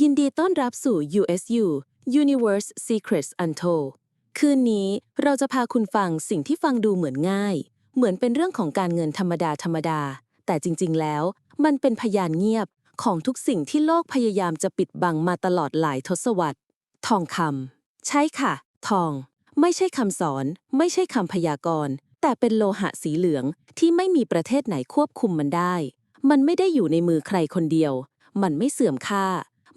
ยินดีต้อนรับสู่ USU Universe Secrets Untold คืนนี้เราจะพาคุณฟังสิ่งที่ฟังดูเหมือนง่าย เหมือนเป็นเรื่องของการเงินธรรมดาธรรมดา แต่จริง ๆ แล้วมันเป็นพยานเงียบของทุกสิ่งที่โลกพยายามจะปิดบังมาตลอดหลายทศวรรษ ทองคำใช่ค่ะ ทอง ไม่ใช่คำสอน ไม่ใช่คำพยากรณ์ แต่เป็นโลหะสีเหลืองที่ไม่มีประเทศไหนควบคุมมันได้ มันไม่ได้อยู่ในมือใครคนเดียว มันไม่เสื่อมค่า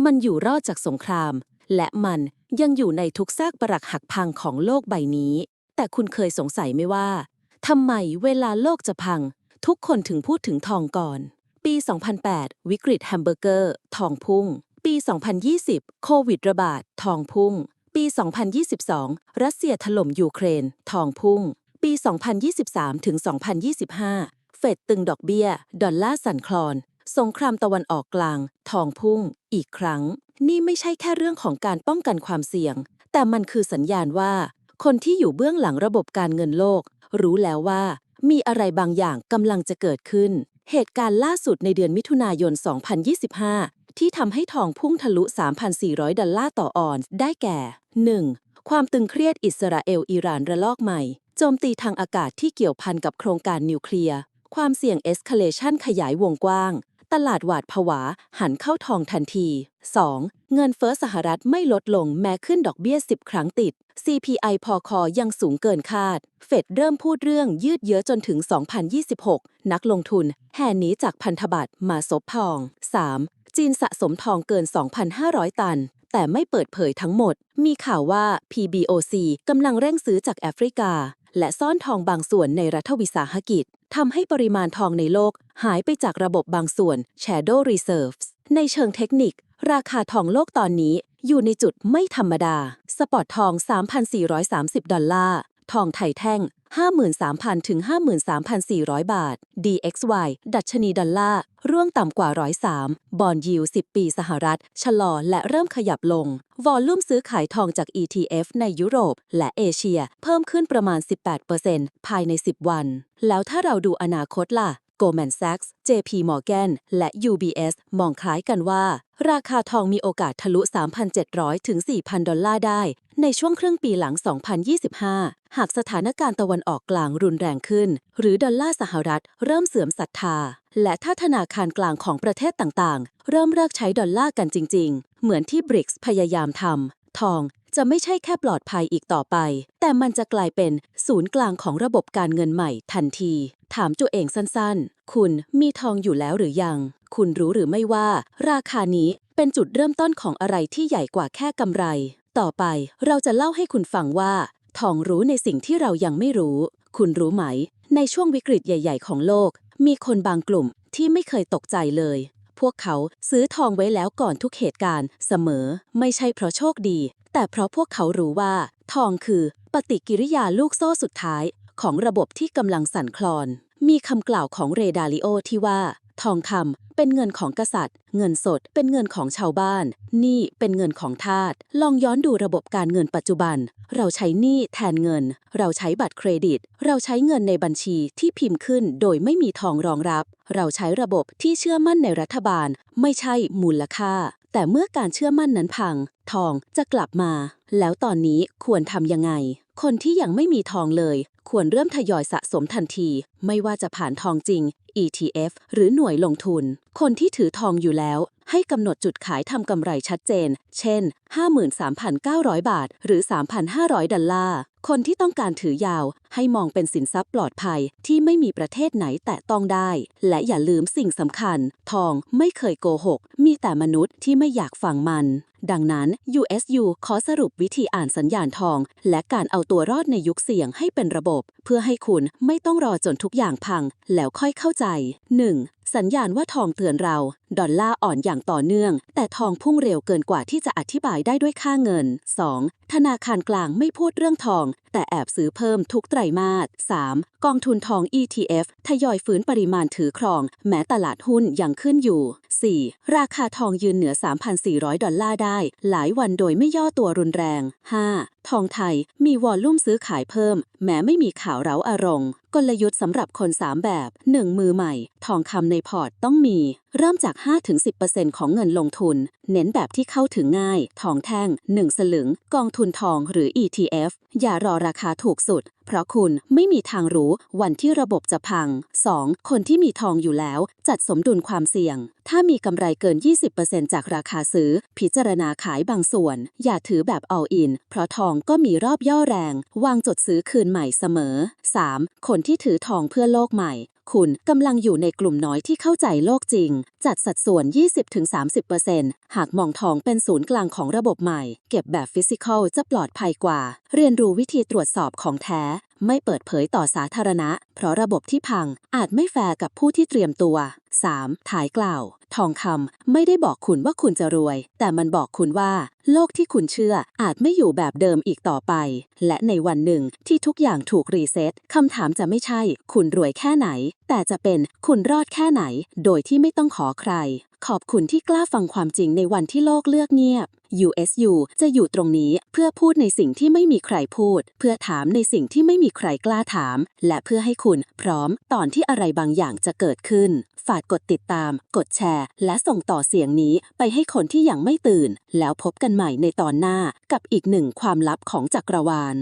มันอยู่รอดจากสงคราม และมันยังอยู่ในทุกซากปรักหักพังของโลกใบนี้ แต่คุณเคยสงสัยไหมว่าทำไมเวลาโลกจะพัง ทุกคนถึงพูดถึงทองก่อน ปี 2008 วิกฤตแฮมเบอร์เกอร์ ทองพุ่ง ปี 2020 โควิดระบาด ทองพุ่ง ปี 2022 รัสเซียถล่มยูเครน ทองพุ่ง ปี 2023 ถึง 2025 เฟดตึงดอกเบี้ย ดอลลาร์สั่นคลอน สงครามตะวันออกกลาง ทองพุ่ง อีกครั้ง นี่ไม่ใช่แค่เรื่องของการป้องกันความเสี่ยง แต่มันคือสัญญาณว่า คนที่อยู่เบื้องหลังระบบการเงินโลก รู้แล้วว่า มีอะไรบางอย่างกำลังจะเกิดขึ้น เหตุการณ์ล่าสุดในเดือนมิถุนายน 2025 ที่ทำให้ทองพุ่งทะลุ 3,400 ดอลลาร์ต่อออนซ์ได้แก่ 1. ความตึงเครียดอิสราเอลอิหร่านระลอกใหม่โจมตีทางอากาศที่เกี่ยวพันกับโครงการนิวเคลียร์ ความเสี่ยงเอสคาเลชันขยายวงกว้าง ตลาดหวาดผวา หันเข้าทองทันที 2. เงินเฟ้อสหรัฐไม่ลดลงแม้ขึ้นดอกเบี้ย 10 ครั้งติด CPI พอคอยังสูงเกินคาด เฟดเริ่มพูดเรื่องยืดเยื้อจนถึง 2026 นักลงทุน แห่หนีจากพันธบัตรมาซบทอง 3. จีนสะสมทองเกิน 2,500 ตัน แต่ไม่เปิดเผยทั้งหมด มีข่าวว่า PBOC กำลังเร่งซื้อจากแอฟริกา และซ่อนทองบางส่วนในรัฐวิสาหกิจ ทำให้ปริมาณทองในโลกหายไปจากระบบบางส่วน Shadow Reserves ในเชิงเทคนิค ราคาทองโลกตอนนี้อยู่ในจุดไม่ธรรมดา สปอตทอง 3,430 ดอลลาร์ ทองไทยแท่ง 53,000 ถึง 53,400 บาท DXY ดัชนีดอลลาร์ ร่วงต่ำกว่า 103 บอนยิว 10 ปีสหรัฐ ชะลอและเริ่มขยับลง วอลลุ่มซื้อขายทองจาก ETF ในยุโรป และเอเชีย เพิ่มขึ้นประมาณ 18%ภายใน 10 วัน แล้วถ้าเราดูอนาคตล่ะ Goldman Sachs JP Morgan และ UBS มองคล้ายกันว่า ราคาทองมีโอกาสทะลุ 3,700 ถึง 4,000 ดอลลาร์ได้ ในช่วงครึ่งปีหลัง 2025 หากสถานการณ์ตะวันออกกลางรุนแรงขึ้น หรือดอลลาร์สหรัฐเริ่มเสื่อมศรัทธา และถ้าธนาคารกลางของประเทศต่างๆ เริ่มเลิกใช้ดอลลาร์กันจริง ๆ เหมือนที่บริกส์พยายามทำทอง จะไม่ใช่แค่ปลอดภัยอีกต่อไป แต่มันจะกลายเป็นศูนย์กลางของระบบการเงินใหม่ทันที ถามตัวเองสั้นๆ คุณมีทองอยู่แล้วหรือยัง คุณรู้หรือไม่ว่า ราคานี้เป็นจุดเริ่มต้นของอะไรที่ใหญ่กว่าแค่กำไร ต่อไปเราจะเล่าให้คุณฟังว่า ทองรู้ในสิ่งที่เรายังไม่รู้ คุณรู้ไหม ในช่วงวิกฤตใหญ่ ๆ ของโลก มีคนบางกลุ่มที่ไม่เคยตกใจเลยพวกเขาซื้อทองไว้แล้วก่อนทุกเหตุการณ์เสมอ ไม่ใช่เพราะโชคดี แต่เพราะพวกเขารู้ว่า ทองคือปฏิกิริยาลูกโซ่สุดท้ายของระบบที่กำลังสั่นคลอน มีคำกล่าวของเรดาริโอที่ว่า ทองคำเป็นเงินของกษัตริย์ เงินสดเป็นเงินของชาวบ้านหนี้เป็นเงินของทาส ลองย้อนดูระบบการเงินปัจจุบัน เราใช้หนี้แทนเงิน เราใช้บัตรเครดิต เราใช้เงินในบัญชีที่พิมพ์ขึ้นโดยไม่มีทองรองรับ เราใช้ระบบที่เชื่อมั่นในรัฐบาล ไม่ใช่มูลค่า แต่เมื่อการเชื่อมั่นนั้นพัง ทองจะกลับมา แล้วตอนนี้ควรทำยังไง คนที่ยังไม่มีทองเลย ควรเริ่มทยอยสะสมทันที ไม่ว่าจะผ่านทองจริง ETF หรือหน่วยลงทุน คนที่ถือทองอยู่แล้ว ให้กำหนดจุดขายทำกำไรชัดเจน เช่น 53,900 บาท หรือ 3,500 ดอลลาร์ คนที่ต้องการถือยาวให้มองเป็นสินทรัพย์ปลอดภัยที่ไม่มีประเทศไหนแตะต้องได้ และอย่าลืมสิ่งสำคัญ ทองไม่เคยโกหก มีแต่มนุษย์ที่ไม่อยากฟังมัน ดังนั้น USU ขอสรุปวิธีอ่านสัญญาณทอง และการเอาตัวรอดในยุคเสี่ยงให้เป็นระบบ เพื่อให้คุณไม่ต้องรอจนทุกอย่างพัง แล้วค่อยเข้าใจ 1. สัญญาณว่าทองเตือนเรา ดอลลาร์อ่อนอย่างต่อเนื่อง แต่ทองพุ่งเร็วเกินกว่าที่จะอธิบายได้ด้วยค่าเงิน 2. ธนาคารกลางไม่พูดเรื่องทอง แต่แอบซื้อเพิ่มทุกไตรมาส 3. กองทุนทอง ETF ทยอยฟื้นปริมาณถือครอง แม้ตลาดหุ้นยังขึ้นอยู่ 4. ราคาทองยืนเหนือ 3,400 ดอลลาร์ได้ หลายวันโดยไม่ย่อตัวรุนแรง 5. ทองไทยมีวอลลุ่มซื้อขายเพิ่ม แม้ไม่มีข่าวเร้าอารมณ์ กลยุทธ์สำหรับคน 3 แบบ 1. มือใหม่ ทองคำในพอร์ตต้องมี เริ่มจาก 5-10%ของเงินลงทุน เน้นแบบที่เข้าถึงง่าย ทองแท่ง 1 สลึง กองทุนทองหรือ ETF อย่ารอราคาถูกสุด เพราะคุณไม่มีทางรู้วันที่ระบบจะพัง 2. คนที่มีทองอยู่แล้ว จัดสมดุลความเสี่ยง ถ้ามีกำไรเกิน 20%จากราคาซื้อ พิจารณาขายบางส่วน อย่าถือแบบ all in เพราะทองก็มีรอบย่อแรง วางจดซื้อคืนใหม่เสมอ 3. คนที่ถือทองเพื่อโลกใหม่คุณกำลังอยู่ในกลุ่มน้อยที่เข้าใจโลกจริง จัดสัดส่วน 20-30%หากมองทองเป็นศูนย์กลางของระบบใหม่ เก็บแบบฟิสิกอลจะปลอดภัยกว่า เรียนรู้วิธีตรวจสอบของแท้ ไม่เปิดเผยต่อสาธารณะ เพราะระบบที่พังอาจไม่แฟร์กับผู้ที่เตรียมตัว 3. ถ่ายกล่าว ทองคำไม่ได้บอกคุณว่าคุณจะรวย แต่มันบอกคุณว่า โลกที่คุณเชื่ออาจไม่อยู่แบบเดิมอีกต่อไป และในวันหนึ่งที่ทุกอย่างถูกรีเซ็ตคำถามจะไม่ใช่ คุณรวยแค่ไหน แต่จะเป็นคุณรอดแค่ไหน โดยที่ไม่ต้องขอใคร ขอบคุณที่กล้าฟังความจริงในวันที่โลกเลือกเงียบ USU จะอยู่ตรงนี้เพื่อพูดในสิ่งที่ไม่มีใครพูด เพื่อถามในสิ่งที่ไม่มีใครกล้าถาม และเพื่อให้คุณพร้อมตอนที่อะไรบางอย่างจะเกิดขึ้น ฝากกดติดตาม กดแชร์ และส่งต่อเสียงนี้ไปให้คนที่ยังไม่ตื่น แล้วพบกันใหม่ในตอนหน้ากับอีกหนึ่งความลับของจักรวาล